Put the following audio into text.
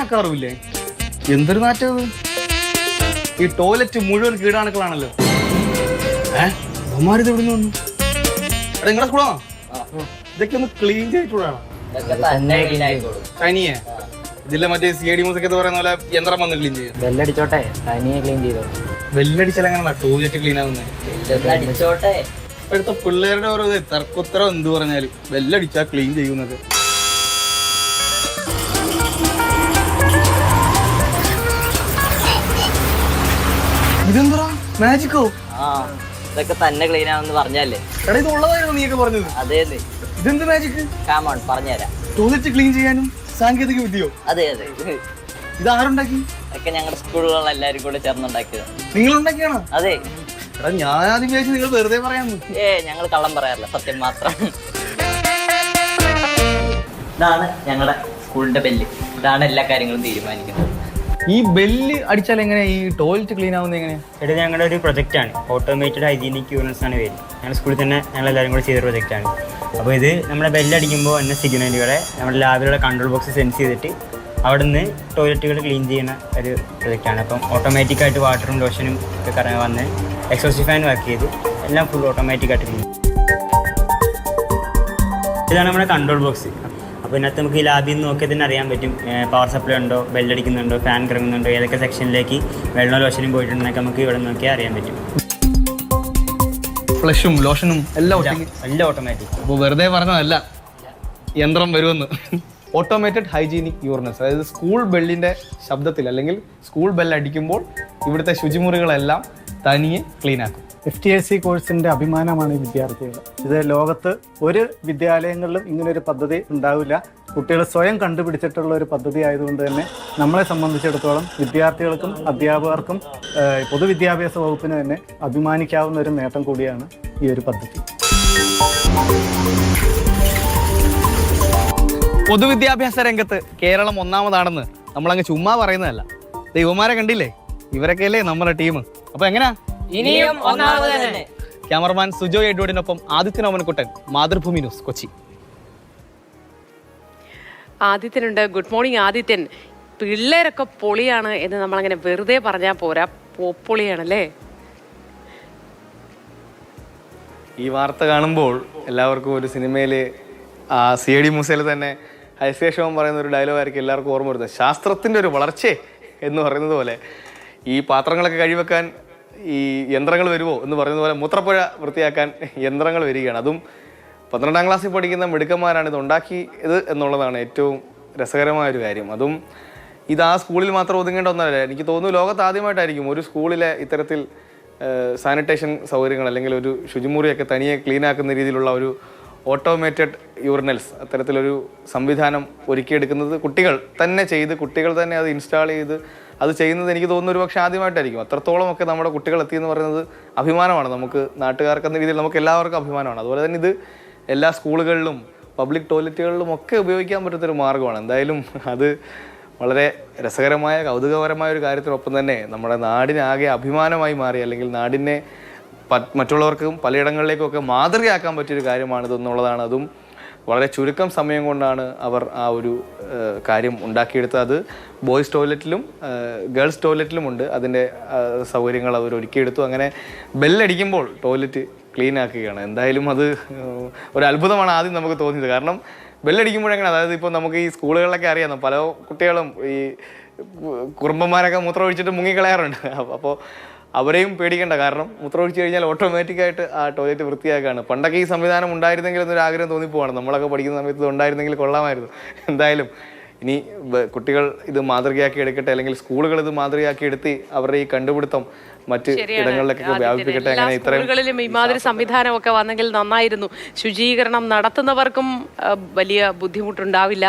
ആക്കാറുമില്ലേ? എന്തൊരു നാറ്റത് ഈ ടോയ്ലറ്റ് മുഴുവൻ കീടാണുക്കളാണല്ലോ. ഏഹ് അവന്മാരിത് എവിടെ നിന്ന് വന്നു? എടാ നിങ്ങളെ സ്കൂളാണോ ഇതൊക്കെ ഒന്ന് ക്ലീൻ ചെയ്തിട്ടുള്ളതാണ് ക്ലീൻ തനിയെ. ഇതിലെ മറ്റേ സി ഡി എന്ന് പറയുന്ന പോലെ യന്ത്രം വന്ന് ക്ലീൻ ചെയ്യും. ബെല്ലടിച്ചോട്ടെ തനിയെ ക്ലീൻ ചെയ്തോ. വെല്ലടിച്ചാൽ എങ്ങനെയാ? ടോയ്ലറ്റ് ക്ലീൻ ആവുന്നത് ഇപ്പോഴത്തെ പിള്ളേരുടെ ഓരോ തർക്കുത്തരം എന്ത് പറഞ്ഞാലും വെല്ലടിച്ചാ ക്ലീൻ ചെയ്യുന്നത്. ഇതെന്താ മാജിക്കോ ആ ഇതൊക്കെ തന്നെ ക്ലീൻ ആവുമെന്ന് പറഞ്ഞല്ലേ? എടാ ഇത് ഉള്ളതായിരുന്നു നീയൊക്കെ പറഞ്ഞത്. അതേന്ന് ഇതെന്ത് മാജിക് കാമോൺ പറഞ്ഞുതരാം. ടോയ്ലറ്റ് ക്ലീൻ ചെയ്യാനും സാങ്കേതിക വിദ്യയോ? അതെ അതെ. ഇത് ആരുണ്ടാക്കി? ഒക്കെ ഞങ്ങളുടെ സ്കൂളുകളിൽ എല്ലാവരും കൂടെ ചേർന്നുണ്ടാക്കിയത്. നിങ്ങൾ ഉണ്ടാക്കിയാണോ അതെ. എടാ ഞാൻ ആദ്യം വിചാരിച്ചു നിങ്ങൾ വെറുതെ പറയാന്ന്. ഏ ഞങ്ങൾ കള്ളം പറയാറില്ല സത്യം മാത്രം. ഇതാണ് ഞങ്ങളുടെ സ്കൂളിന്റെ ബെല്ല് ഇതാണ് എല്ലാ കാര്യങ്ങളും തീരുമാനിക്കുന്നത്. ഈ ബെല്ല് അടിച്ചാൽ എങ്ങനെ ഈ ടോയ്ലറ്റ് ക്ലീൻ ആവുന്നത് എങ്ങനെയാ? ഇത് ഞങ്ങളുടെ ഒരു പ്രൊജക്റ്റ് ആണ്. ഓട്ടോമേറ്റഡ് ഹൈജീനിക് യൂണിറ്റ്സ് ആണ് പേര് ഞങ്ങൾ സ്കൂളിൽ തന്നെ ഞങ്ങൾ എല്ലാവരും കൂടി ചെയ്ത പ്രൊജക്റ്റ് ആണ്. അപ്പോൾ ഇത് നമ്മുടെ ബെല്ലടിക്കുമ്പോൾ എന്ന സിഗ്നലുകളെ നമ്മുടെ ലാബിലുള്ള കൺട്രോൾ ബോക്സ് സെൻസ് ചെയ്തിട്ട് അവിടെ നിന്ന് ടോയ്ലറ്റുകൾ ക്ലീൻ ചെയ്യുന്ന ഒരു പ്രൊജക്റ്റാണ് അപ്പം ഓട്ടോമാറ്റിക്കായിട്ട് വാട്ടറും ലോഷനും ഒക്കെ കറങ്ങി വന്ന് എക്സോസി ഫാൻ വർക്ക് ചെയ്ത് എല്ലാം ഫുൾ ഓട്ടോമാറ്റിക്കായിട്ട് ക്ലീൻ ഇതാണ് നമ്മുടെ കൺട്രോൾ ബോക്സ് അപ്പോൾ ഇതിനകത്ത് നമുക്ക് ഈ ലാബിൽ നിന്ന് നോക്കിയാൽ തന്നെ അറിയാൻ പറ്റും. പവർ സപ്ലൈ ഉണ്ടോ ബെല്ലടിക്കുന്നുണ്ടോ ഫാൻ കറങ്ങുന്നുണ്ടോ ഏതൊക്കെ സെക്ഷനിലേക്ക് വെള്ളം ലോഷനും പോയിട്ടുണ്ടെന്നൊക്കെ നമുക്ക് ഇവിടെ നോക്കിയാൽ അറിയാൻ പറ്റും. ഫ്ലഷും ലോഷനും എല്ലാം എല്ലാം ഓട്ടോമാറ്റിക് അപ്പോൾ വെറുതെ പറഞ്ഞതല്ല യന്ത്രം വരുമെന്ന്. ഓട്ടോമേറ്റഡ് ഹൈജീനിക് യൂറിനസ് അതായത് സ്കൂൾ ബെല്ലിന്റെ ശബ്ദത്തിൽ അല്ലെങ്കിൽ സ്കൂൾ ബെൽ അടിക്കുമ്പോൾ ഇവിടുത്തെ ശുചിമുറികളെല്ലാം തനിയെ ക്ലീൻ ആക്കും. എഫ് ടി എസ് സി കോഴ്സിന്റെ അഭിമാനമാണ് ഈ വിദ്യാർത്ഥികൾ ഇത് ലോകത്ത് ഒരു വിദ്യാലയങ്ങളിലും ഇങ്ങനൊരു പദ്ധതി ഉണ്ടാവില്ല. കുട്ടികൾ സ്വയം കണ്ടുപിടിച്ചിട്ടുള്ള ഒരു പദ്ധതി ആയതുകൊണ്ട് തന്നെ നമ്മളെ സംബന്ധിച്ചിടത്തോളം വിദ്യാർത്ഥികൾക്കും അധ്യാപകർക്കും പൊതുവിദ്യാഭ്യാസ വകുപ്പിന് തന്നെ അഭിമാനിക്കാവുന്ന ഒരു നേട്ടം കൂടിയാണ് ഈ ഒരു പദ്ധതി. പൊതുവിദ്യാഭ്യാസ രംഗത്ത് കേരളം ഒന്നാമതാണെന്ന് നമ്മളങ്ങ് ചുമ്മാ പറയുന്നതല്ല. ദൈവമാരെ കണ്ടില്ലേ? ഇവരൊക്കെയല്ലേ നമ്മുടെ ടീം. അപ്പൊ എങ്ങനെയാ ഇനിയും ഒന്നാമത് തന്നെ. ക്യാമറമാൻ സുജോ എഡ്വേർഡിനൊപ്പം Adithyan Omanakuttan Mathrubhumi news Kochi. ആദിത്യനുണ്ട്. Good morning Adithyan. പിള്ളേരൊക്കെ പൊളിയാണ് എന്ന് നമ്മൾ അങ്ങനെ വെറുതെ പറഞ്ഞാൽ പോരാ. പൊളിയാണല്ലേ? ഈ വാർത്ത കാണുമ്പോൾ എല്ലാവർക്കും ഒരു സിനിമയിലെ ആ സി ഡി മൂസയിൽ തന്നെ ഹൈശേഷവൻ പറയുന്ന ഒരു ഡയലോഗ് ആയിരിക്കും എല്ലാവർക്കും ഓർമ്മ വരുന്നത്. ശാസ്ത്രത്തിന്റെ ഒരു വളർച്ചയെ എന്ന് പറയുന്നത് പോലെ ഈ പാത്രങ്ങളൊക്കെ കഴിവെക്കാൻ ഈ യന്ത്രങ്ങൾ വരുമോ എന്ന് പറയുന്ന പോലെ മൂത്രപ്പുഴ വൃത്തിയാക്കാൻ യന്ത്രങ്ങൾ വരികയാണ്. അതും പന്ത്രണ്ടാം ക്ലാസ്സിൽ പഠിക്കുന്ന മിടുക്കന്മാരാണ് ഇത് ഉണ്ടാക്കിയത് എന്നുള്ളതാണ് ഏറ്റവും രസകരമായ ഒരു കാര്യം. അതും ഇത് ആ സ്കൂളിൽ മാത്രം ഒതുങ്ങേണ്ട ഒന്നല്ല. എനിക്ക് തോന്നുന്നു ലോകത്ത് ആദ്യമായിട്ടായിരിക്കും ഒരു സ്കൂളിലെ ഇത്തരത്തിൽ സാനിറ്റേഷൻ സൗകര്യങ്ങൾ അല്ലെങ്കിൽ ഒരു ശുചിമുറിയൊക്കെ തനിയെ ക്ലീൻ ആക്കുന്ന രീതിയിലുള്ള ഒരു ഓട്ടോമേറ്റഡ് യൂറിനൽസ് അത്തരത്തിലൊരു സംവിധാനം ഒരുക്കിയെടുക്കുന്നത് കുട്ടികൾ തന്നെ ചെയ്ത് കുട്ടികൾ തന്നെ അത് ഇൻസ്റ്റാൾ ചെയ്ത് അത് ചെയ്യുന്നത് എനിക്ക് തോന്നുന്നു ഒരു പക്ഷേ ആദ്യമായിട്ടായിരിക്കും. അത്രത്തോളം ഒക്കെ നമ്മുടെ കുട്ടികൾ എത്തി എന്ന് പറയുന്നത് അഭിമാനമാണ്. നമുക്ക് നാട്ടുകാർക്ക് എന്ന രീതിയിൽ നമുക്ക് എല്ലാവർക്കും അഭിമാനമാണ്. അതുപോലെ തന്നെ ഇത് എല്ലാ സ്കൂളുകളിലും പബ്ലിക് ടോയ്ലറ്റുകളിലും ഒക്കെ ഉപയോഗിക്കാൻ പറ്റുന്നൊരു മാർഗമാണ്. എന്തായാലും അത് വളരെ രസകരമായ കൗതുകപരമായ ഒരു കാര്യത്തിനൊപ്പം തന്നെ നമ്മുടെ നാടിനാകെ അഭിമാനമായി മാറി അല്ലെങ്കിൽ നാടിനെ മറ്റുള്ളവർക്കും പലയിടങ്ങളിലേക്കും ഒക്കെ മാതൃകയാക്കാൻ പറ്റിയൊരു കാര്യമാണിതെന്നുള്ളതാണ്. അതും വളരെ ചുരുക്കം സമയം കൊണ്ടാണ് അവർ ആ ഒരു കാര്യം ഉണ്ടാക്കിയെടുത്തത്. അത് ബോയ്സ് ടോയ്ലറ്റിലും ഗേൾസ് ടോയ്ലറ്റിലും ഉണ്ട്. അതിന്റെ സൗകര്യങ്ങൾ അവർ ഒരുക്കിയെടുത്തു. അങ്ങനെ ബെല്ലടിക്കുമ്പോൾ ടോയ്ലറ്റ് ക്ലീൻ ആക്കുകയാണ് എന്തായാലും അത് ഒരു അത്ഭുതമാണ് ആദ്യം നമുക്ക് തോന്നിയത്. കാരണം ബെല്ലടിക്കുമ്പോഴെങ്ങനെ അതായത് ഇപ്പോൾ നമുക്ക് ഈ സ്കൂളുകളിലൊക്കെ അറിയാം പല കുട്ടികളും ഈ കുറുമ്പന്മാരൊക്കെ മൂത്രം ഒഴിച്ചിട്ട് മുങ്ങിക്കളയാറുണ്ട്. അപ്പോൾ അവരെയും പേടിക്കേണ്ട. കാരണം മൂത്രമൊഴിച്ച് കഴിഞ്ഞാൽ ഓട്ടോമാറ്റിക്കായിട്ട് ആ ടോയ്ലറ്റ് വൃത്തിയാക്കുകയാണ് പണ്ടൊക്കെ ഈ സംവിധാനം ഉണ്ടായിരുന്നെങ്കിൽ എന്നൊരു ആഗ്രഹം തോന്നിപ്പോവാണ്. നമ്മളൊക്കെ പഠിക്കുന്ന സമയത്ത് ഉണ്ടായിരുന്നെങ്കിൽ കൊള്ളാമായിരുന്നു. എന്തായാലും ഇനി കുട്ടികൾ ഇത് മാതൃകയാക്കി എടുക്കട്ടെ അല്ലെങ്കിൽ സ്കൂളുകൾ ഇത് മാതൃകയാക്കി എടുത്ത് അവരുടെ ഈ കണ്ടുപിടുത്തം മറ്റ് ഇടങ്ങളിലൊക്കെ വ്യാപിപ്പിക്കട്ടെ. അങ്ങനെ ഇത്രയും സ്കൂളുകളിലും ഇമാതിരി സംവിധാനമൊക്കെ വന്നെങ്കിൽ നന്നായിരുന്നു. ശുചീകരണം നടത്തുന്നവർക്കും വലിയ ബുദ്ധിമുട്ടുണ്ടാവില്ല.